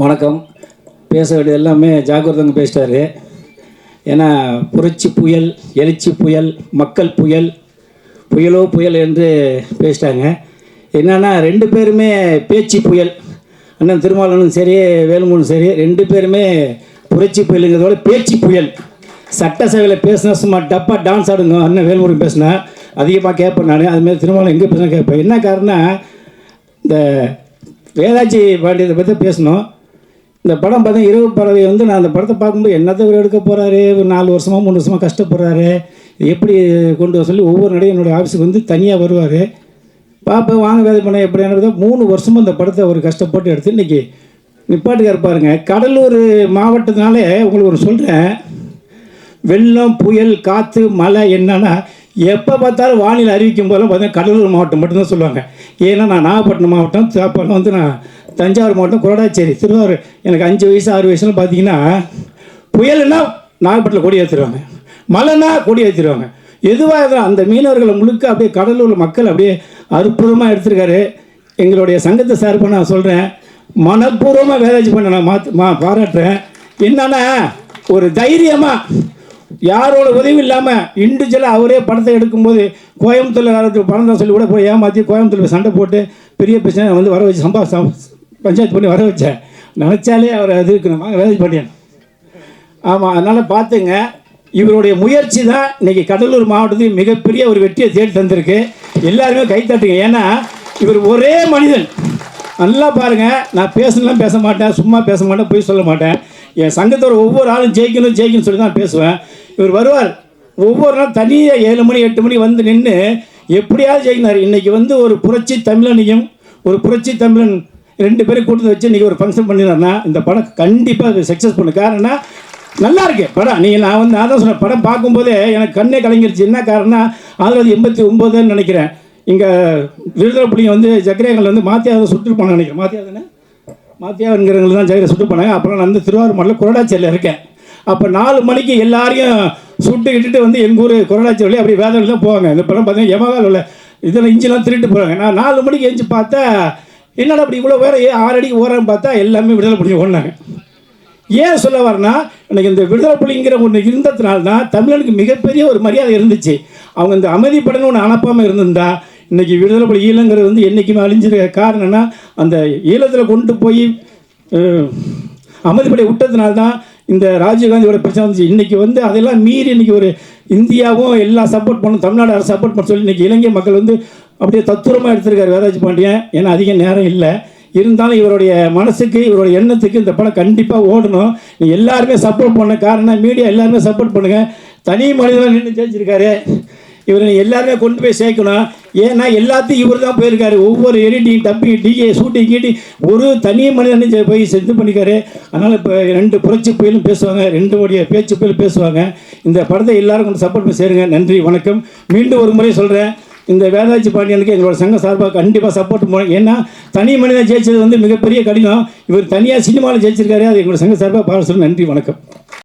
வணக்கம். பேச வேண்டியது எல்லாமே ஜாகிரதங்க பேசிட்டாரு. ஏன்னா புரட்சி புயல் எழுச்சி புயல் மக்கள் புயல் புயலோ புயல் என்று பேசிட்டாங்க. என்னென்னா ரெண்டு பேருமே பேச்சு புயல். அண்ணன் திருமாவளவனும் சரி வேலுமனும் சரி ரெண்டு பேருமே புரட்சி புயலுங்கிறதோட பேச்சு புயல். சட்டசபையில் பேசினா சும்மா டப்பா டான்ஸ் ஆடுங்க. அண்ணன் வேல்முருகன் பேசினா அதிகமாக கேட்பேன் நான். அதுமாரி திருமாவளவன் எங்கே பேசினா கேட்பேன். என்ன காரணம் இந்த வேதாஜி பாண்டியத்தை பற்றி பேசணும். இந்த படம் பார்த்தா இரவு பறவை வந்து நான் அந்த படத்தை பார்க்கும்போது என்னத்தை இவர் எடுக்க போகிறாரு ஒரு நாலு வருஷமாக மூணு வருஷமாக கஷ்டப்படுறாரு. எப்படி கொண்டு வர சொல்லி ஒவ்வொரு நடையும் என்னுடைய ஆஃபீஸுக்கு வந்து தனியாக வருவார். பார்ப்பேன் வாங்க வேலை பண்ண எப்படியானது மூணு வருஷமாக அந்த படத்தை ஒரு கஷ்டப்பட்டு எடுத்து இன்றைக்கி நிப்பாட்டுக்கார் பாருங்க. கடலூர் மாவட்டத்தினாலே உங்களுக்கு ஒரு சொல்கிறேன் வெள்ளம் புயல் காற்று மழை என்னன்னா எப்போ பார்த்தாலும் வானிலை அறிவிக்கும் போதெல்லாம் பார்த்தீங்கன்னா கடலூர் மாவட்டம் மட்டும்தான் சொல்லுவாங்க. ஏன்னா நான் நாகப்பட்டினம் மாவட்டம் சாப்பாடு வந்து நான் தஞ்சாவூர் மாவட்டம் கொரடாச்சேரி திருவாரூர். எனக்கு அஞ்சு வயசு ஆறு வயசுலாம் பார்த்தீங்கன்னா புயல்னா நாகப்பட்டினம் கொடி ஏற்றுருவாங்க மழைனா கொடி ஏற்றிடுவாங்க எதுவாக இருந்தாலும் அந்த மீனவர்களை முழுக்க அப்படியே கடலூர் மக்கள் அப்படியே அற்புதமாக எடுத்திருக்காரு. எங்களுடைய சங்கத்தை சார்பாக நான் சொல்கிறேன் மனப்பூர்வமாக வேலைச்சு பண்ண நான் மாத்து மா பாராட்டுறேன். என்னன்னா ஒரு தைரியமாக யாரோட உதவி இல்லாமல் இண்டிவிஜுவலாக அவரே படத்தை எடுக்கும்போது கோயம்புத்தூரில் காலத்தில் பணம் தான் சொல்லி கூட போய் ஏமாற்றி கோயம்புத்தூரில் சண்டை போட்டு பெரிய பிரச்சனை வந்து வர வச்சு சம்பா பஞ்சாயத்து பண்ணி வர வச்சேன். நினச்சாலே அவர் அது இருக்கணும் வேலை பண்ணியன் ஆமாம் அதனால் பார்த்துங்க இவருடைய முயற்சி தான் இன்றைக்கி கடலூர் மாவட்டத்துக்கு மிகப்பெரிய ஒரு வெற்றியை தேடி தந்திருக்கு. எல்லாருமே கைத்தட்டுங்க ஏன்னா இவர் ஒரே மனிதன். நல்லா பாருங்கள் நான் பேசலாம் பேச மாட்டேன் சும்மா பேச மாட்டேன் போய் சொல்ல மாட்டேன். என் சங்கத்தோட ஒவ்வொரு ஆளும் ஜெயிக்கணும் ஜெயிக்கணும்னு சொல்லி தான் பேசுவேன். இவர் வருவார். ஒவ்வொரு நாள் தனியாக ஏழு மணி எட்டு மணி வந்து நின்று எப்படியாவது ஜெயிக்கினார் இன்றைக்கி வந்து ஒரு புரட்சி தமிழனையும் ஒரு புரட்சி தமிழன் ரெண்டு பேரும் கூட்டத்தை வச்சு இன்றைக்கி ஒரு ஃபங்க்ஷன் பண்ணிடுறேன்னா இந்த படம் கண்டிப்பாக சக்ஸஸ் பண்ணு காரணம் நல்லா இருக்கு படம். நீங்கள் நான் வந்து நான் தான் சொன்னேன் படம் பார்க்கும்போதே எனக்கு கண்ணே கலங்கிருச்சு. என்ன காரணம் ஆயிரத்தி எண்பத்தி ஒம்போதுன்னு நினைக்கிறேன். இங்கே விருதுரப்புலிங்க வந்து ஜக்கரேகல் வந்து மாத்தியாவை சுட்டு நினைக்கிறேன். மாத்தியா தானே தான் ஜெகரை சுட்டு போனாங்க அப்புறம் நான் வந்து திருவாரூர் மலையில் குரடாச்சேரியில் இருக்கேன். அப்போ நாலு மணிக்கு எல்லாரையும் சுட்டு இட்டுட்டு வந்து எங்கள் ஊர் குரடாச்சி வழி அப்படி வேதனை தான் போவாங்க. இந்த படம் பார்த்தீங்கன்னா யமகால் உள்ள இதில் இஞ்சிலாம் திருட்டு போகிறாங்க நான் நாலு மணிக்கு எழுந்து பார்த்தா என்னடா அப்படி இவ்வளோ வேற ஏன் ஆறு அடிக்கு ஓரம் பார்த்தா எல்லாமே விடுதலை புலி ஓடினாங்க. ஏன் சொல்ல வரனா எனக்கு இந்த விடுதலை புலிங்கிற ஒன்று இருந்ததுனால்தான் தமிழனுக்கு மிகப்பெரிய ஒரு மரியாதை இருந்துச்சு. அவங்க இந்த அமைதிப்படன்னு ஒன்று அனுப்பாமல் இருந்திருந்தா இன்றைக்கி விடுதலை புலி ஈழங்கிறது வந்து என்றைக்குமே அழிஞ்சிருக்க காரணம்னா அந்த ஈழத்தில் கொண்டு போய் அமைதிப்படை விட்டதுனால்தான் இந்த ராஜீவ்காந்தியோட பிரச்சனை வந்துச்சு. இன்றைக்கி வந்து அதெல்லாம் மீறி இன்றைக்கி ஒரு இந்தியாவும் எல்லாம் சப்போர்ட் பண்ணும் தமிழ்நாடு அரசு சப்போர்ட் பண்ண சொல்லி இன்றைக்கி இலங்கை மக்கள் வந்து அப்படியே தத்துரமாக எடுத்திருக்காரு வேதாஜி பாண்டியன். ஏன்னா அதிக நேரம் இல்லை. இருந்தாலும் இவருடைய மனசுக்கு இவருடைய எண்ணத்துக்கு இந்த படம் கண்டிப்பாக ஓடணும். நீ எல்லாருமே சப்போர்ட் பண்ண. காரணம் மீடியா எல்லாருமே சப்போர்ட் பண்ணுங்கள் தனி மனிதனாக நின்று ஜெயிச்சிருக்காரு. இவரை எல்லாருமே கொண்டு போய் சேர்க்கணும். ஏன்னா எல்லாத்தையும் இவர் தான் போயிருக்காரு. ஒவ்வொரு எடிட்டிங் டப்பிங் டிஏ ஷூட்டிங் கீட்டிங் ஒரு தனி மனிதனும் போய் செஞ்சு பண்ணிக்காரு. அதனால் இப்போ ரெண்டு புரட்சி புயலும் பேசுவாங்க. ரெண்டு உடைய பேச்சு புயலும் பேசுவாங்க. இந்த படத்தை எல்லாரும் கொஞ்சம் சப்போர்ட் பண்ணி சேருங்க. நன்றி வணக்கம். மீண்டும் ஒரு முறை சொல்கிறேன் இந்த வேதாஜி பாண்டியனுக்கு எங்களோட சங்க சார்பாக கண்டிப்பாக சப்போர்ட் பண்ணுவோம் ஏன்னா தனி மனிதன் ஜெயிச்சது வந்து மிகப்பெரிய கடினம். இவர் தனியாக சினிமாவில் ஜெயிச்சிருக்காரு. அது எங்களோட சங்க சார்பாக பாட நன்றி வணக்கம்.